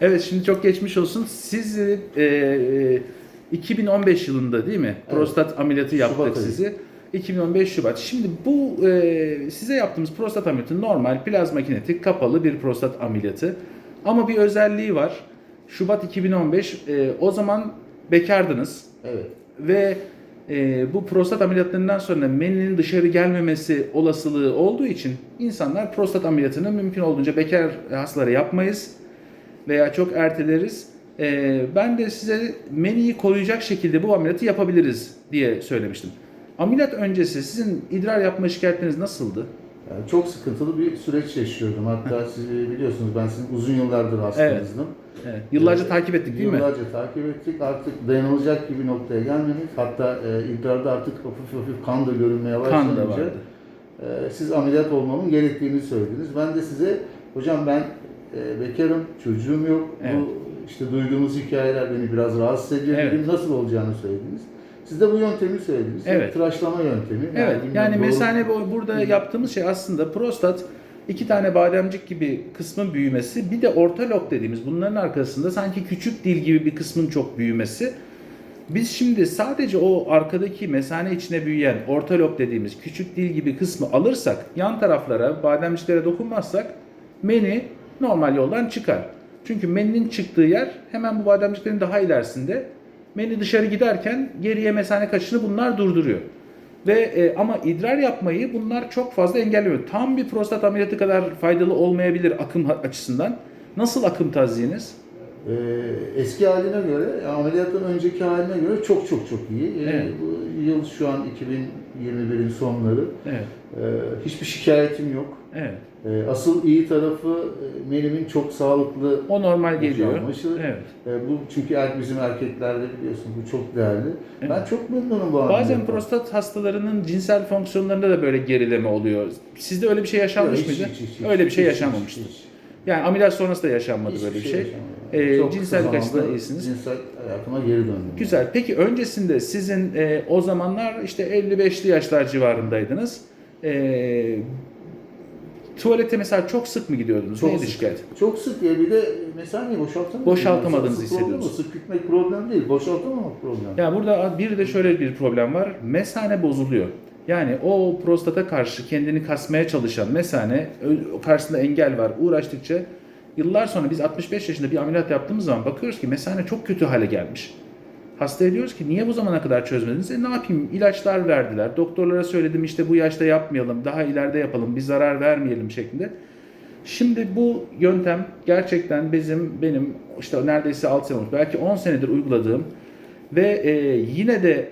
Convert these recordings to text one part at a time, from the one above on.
Evet şimdi çok geçmiş olsun. Siz e, e, 2015 yılında değil mi? Prostat ameliyatı yaptık Şubat ayı. sizi. 2015 Şubat. Şimdi bu e, size yaptığımız prostat ameliyatı normal plazma kinetik kapalı bir prostat ameliyatı. Ama bir özelliği var. Şubat 2015 e, o zaman bekardınız Evet. ve e, bu prostat ameliyatlarından sonra meninin dışarı gelmemesi olasılığı olduğu için insanlar prostat ameliyatını mümkün olduğunca bekar hastalara yapmayız veya çok erteleriz. E, ben de size meniyi koruyacak şekilde bu ameliyatı yapabiliriz diye söylemiştim. Ameliyat öncesi sizin idrar yapma şikayetleriniz nasıldı? Yani çok sıkıntılı bir süreç yaşıyordum. Hatta siz biliyorsunuz ben sizin uzun yıllardır hastanızdım. Evet, yıllarca Evet. takip ettik değil mi? Yıllarca takip ettik. Artık dayanılacak gibi noktaya gelmedik. Hatta e, idrarda artık hafif hafif kan da görünmeye Kan başlayınca da vardı. e, siz ameliyat olmamın gerektiğini söylediniz. Ben de size hocam ben e, bekarım, çocuğum yok. Evet. Bu işte duyduğumuz hikayeler beni biraz rahatsız ediyor. Evet. Dedim, nasıl olacağını söylediniz. Siz de bu yöntemi söylediniz. Evet. Tıraşlama yöntemi. Evet yani doğru- mesane bu- burada yaptığımız şey aslında prostat iki tane bademcik gibi kısmın büyümesi bir de orta lob dediğimiz bunların arkasında sanki küçük dil gibi bir kısmın çok büyümesi. Biz şimdi sadece o arkadaki mesane içine büyüyen orta lob dediğimiz küçük dil gibi kısmı alırsak yan taraflara bademciklere dokunmazsak meni normal yoldan çıkar. Çünkü meninin çıktığı yer hemen bu bademciklerin daha ilerisinde. Meni dışarı giderken geriye mesane kaçışını bunlar durduruyor. Ve e, ama idrar yapmayı bunlar çok fazla engellemiyor. Tam bir prostat ameliyatı kadar faydalı olmayabilir akım açısından. Nasıl akım taziyiniz? Ee, eski haline göre, ameliyatın önceki haline göre çok çok çok iyi. Ee, Evet. Bu yıl şu an 2021'in sonları. Evet. Ee, hiçbir şikayetim yok. Evet. Ee, asıl iyi tarafı e, menimin çok sağlıklı. O normal geliyor. Evet. Ee, bu çünkü er, bizim erkeklerde biliyorsun bu çok değerli. Evet. Ben çok memnunum bu Bazen ameliyattan. prostat hastalarının cinsel fonksiyonlarında da böyle gerileme oluyor. Sizde öyle bir şey yaşanmış hiç, mıydı? hiç, hiç, hiç, öyle bir şey hiç, yaşanmamıştı. hiç, hiç. Yani ameliyat sonrası da yaşanmadı Hiçbir böyle bir şey. Ee, Çok cinsel kısa açıdan iyisiniz. Cinsel hayatıma geri döndüm. Güzel. Peki öncesinde sizin e, o zamanlar işte 55'li yaşlar civarındaydınız. E, tuvalete mesela çok sık mı gidiyordunuz? Çok Neydi sık. şikayet? Çok sık ya bir de mesaiyi boşaltamadınız. Boşaltamadığınızı hissediyorsunuz. Sık gitmek problem değil. Boşaltamamak problem. Yani burada bir de şöyle bir problem var. Mesane bozuluyor. Yani o prostata karşı kendini kasmaya çalışan mesane karşısında engel var. Uğraştıkça yıllar sonra biz 65 yaşında bir ameliyat yaptığımız zaman bakıyoruz ki mesane çok kötü hale gelmiş. Hastaya diyoruz ki niye bu zamana kadar çözmediniz? E ne yapayım ilaçlar verdiler. Doktorlara söyledim işte bu yaşta yapmayalım, daha ileride yapalım, bir zarar vermeyelim şeklinde. Şimdi bu yöntem gerçekten bizim benim işte neredeyse 6 sene olmuş, belki 10 senedir uyguladığım ve e, yine de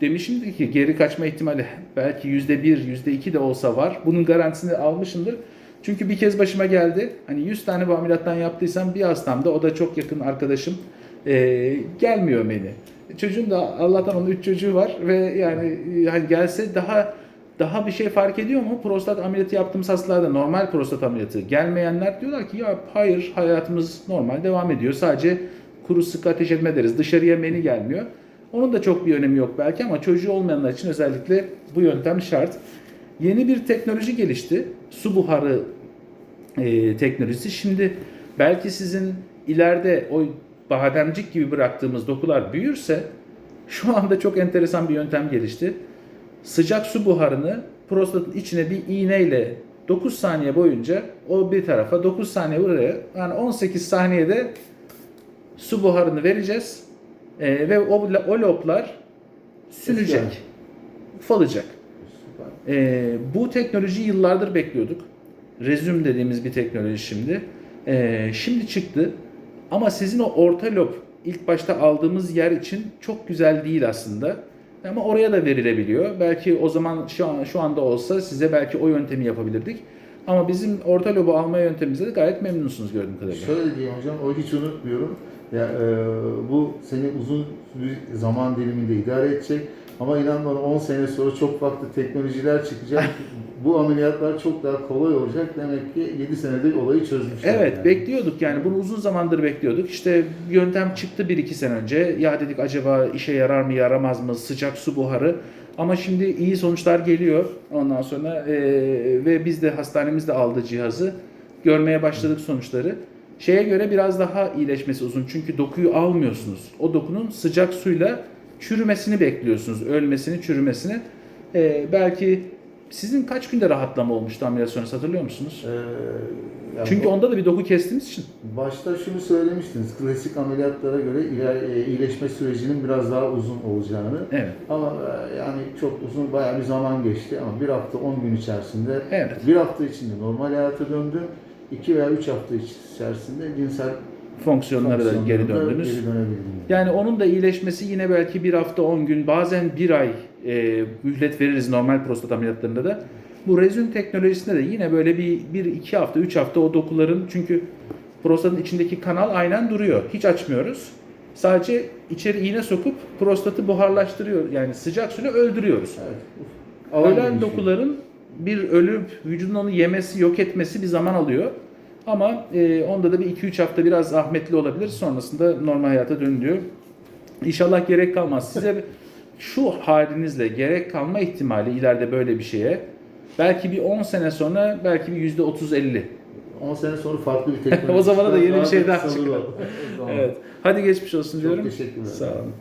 demişimdir ki geri kaçma ihtimali belki yüzde bir, yüzde iki de olsa var. Bunun garantisini almışımdır. Çünkü bir kez başıma geldi. Hani 100 tane bu ameliyattan yaptıysam bir hastamda o da çok yakın arkadaşım e, gelmiyor beni. Çocuğun da Allah'tan onun 3 çocuğu var ve yani e, hani gelse daha daha bir şey fark ediyor mu? Prostat ameliyatı yaptığımız hastalarda normal prostat ameliyatı gelmeyenler diyorlar ki ya hayır hayatımız normal devam ediyor. Sadece kuru sıkı ateş etme ederiz. Dışarıya meni gelmiyor. Onun da çok bir önemi yok belki ama çocuğu olmayanlar için özellikle bu yöntem şart. Yeni bir teknoloji gelişti. Su buharı e, teknolojisi. Şimdi belki sizin ileride o bademcik gibi bıraktığımız dokular büyürse şu anda çok enteresan bir yöntem gelişti. Sıcak su buharını prostatın içine bir iğneyle 9 saniye boyunca o bir tarafa 9 saniye buraya yani 18 saniyede su buharını vereceğiz Ee, ve o, o loblar Güzel. ufalacak. Ee, bu teknolojiyi yıllardır bekliyorduk. Rezüm dediğimiz bir teknoloji şimdi. Ee, şimdi çıktı. Ama sizin o orta lob ilk başta aldığımız yer için çok güzel değil aslında. Ama oraya da verilebiliyor. Belki o zaman şu an şu anda olsa size belki o yöntemi yapabilirdik. Ama bizim orta lobu alma yöntemimizde de gayet memnunsunuz gördüğüm kadarıyla. Şöyle diyeyim hocam, o hiç unutmuyorum. Ya, e, bu seni uzun bir zaman diliminde idare edecek. Ama inan bana 10 sene sonra çok farklı teknolojiler çıkacak. bu ameliyatlar çok daha kolay olacak. Demek ki 7 senede olayı çözmüşler. Evet yani. bekliyorduk yani bunu uzun zamandır bekliyorduk. İşte yöntem çıktı 1-2 sene önce. Ya dedik acaba işe yarar mı yaramaz mı sıcak su buharı. Ama şimdi iyi sonuçlar geliyor ondan sonra eee, ve biz de hastanemizde aldı cihazı. Görmeye başladık sonuçları. Şeye göre biraz daha iyileşmesi uzun. Çünkü dokuyu almıyorsunuz. O dokunun sıcak suyla çürümesini bekliyorsunuz. Ölmesini, çürümesini. Ee, belki sizin kaç günde rahatlama olmuştu ameliyat sonrası hatırlıyor musunuz? Ee, yani Çünkü bu- onda da bir doku kestiğimiz için. Başta şunu söylemiştiniz, klasik ameliyatlara göre e, iyileşme sürecinin biraz daha uzun olacağını. Evet. Ama e, yani çok uzun bayağı bir zaman geçti ama bir hafta 10 gün içerisinde, Evet. bir hafta içinde normal hayata döndüm. 2 veya 3 hafta içerisinde cinsel Fonksiyonlara da geri döndünüz. Geri. Yani onun da iyileşmesi yine belki bir hafta 10 gün bazen bir ay e, mühlet veririz normal prostat ameliyatlarında da. Bu rezün teknolojisinde de yine böyle bir, bir iki hafta, üç hafta o dokuların çünkü prostatın içindeki kanal aynen duruyor. Hiç açmıyoruz. Sadece içeri iğne sokup prostatı buharlaştırıyor. Yani sıcak suyla öldürüyoruz. Evet. Ölen genişliği. dokuların bir ölüp vücudun onu yemesi, yok etmesi bir zaman alıyor. Ama e, onda da bir 2-3 hafta biraz zahmetli olabilir. Sonrasında normal hayata dönülüyor. İnşallah gerek kalmaz. Size şu halinizle gerek kalma ihtimali ileride böyle bir şeye belki bir 10 sene sonra belki bir %30-50. 10 sene sonra farklı bir teknoloji. O zamana da yeni bir şey daha çıkar. Evet. Hadi geçmiş olsun Çok diyorum. teşekkürler. Sağ olun.